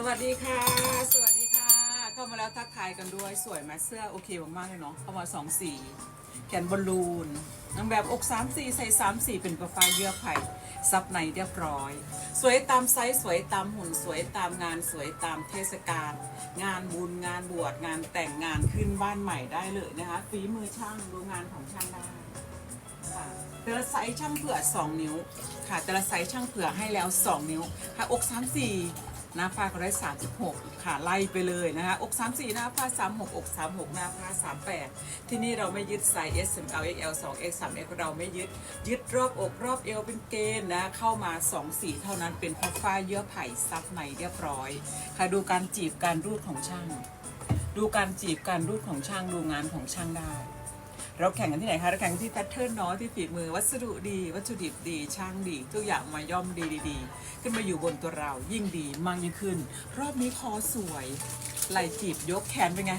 สวัสดีค่ะ สวัสดีค่ะ เข้ามาแล้วทักทายกันด้วยสวยไหมเสื้อโอเคมากๆเลยเนาะเข้ามาสองสีแขนบอลลูนนางแบบอกสามสีใส่สามสีเป็นปรไฟเยื่อไผ่ซับในเรียบร้อย สวยตามไซส์สวยตามหุ่นสวยตามงานสวยตามเทศกาลงานบุญงานบวชงานแต่งงานขึ้นบ้านใหม่ได้เลยนะคะฝีมือช่างดูงานของช่างได้ค่ะแต่ละไซส์ช่างเผื่อ 2 นิ้วค่ะแต่ละไซส์ช่างเผื่อให้แล้ว 2 นิ้วค่ะอก34 หน้าผ้าก็ได้36ค่ะไล่ไปเลยนะคะอก 34 หน้าผ้า 36 อก 36 หน้าผ้า 38 ที่นี่เราไม่ยึดไซส์ S M L X L 2 X 3 X เราไม่ยึดยึดรอบอกรอบเอวเป็นเกณฑ์นะเข้ามา 2 สีเท่านั้นเป็นพอฝ้ายเยื่อไผ่ซับในเรียบร้อยค่ะดูการจีบการรูดของช่าง ดูการจีบการรูดของช่างดูงานของช่างได้ เราแข่งกันที่ไหนคะ เราแข่งกันที่แพทเทิร์นเนาะที่ฝีมือวัสดุดี วัตถุดิบดี ช่างดี ทุกอย่างมาย่อมดีดีๆขึ้นมาอยู่บนตัวเรายิ่งดีมากยิ่งขึ้น รอบนี้คอสวย ไหล่จีบยกแขนเป็นไง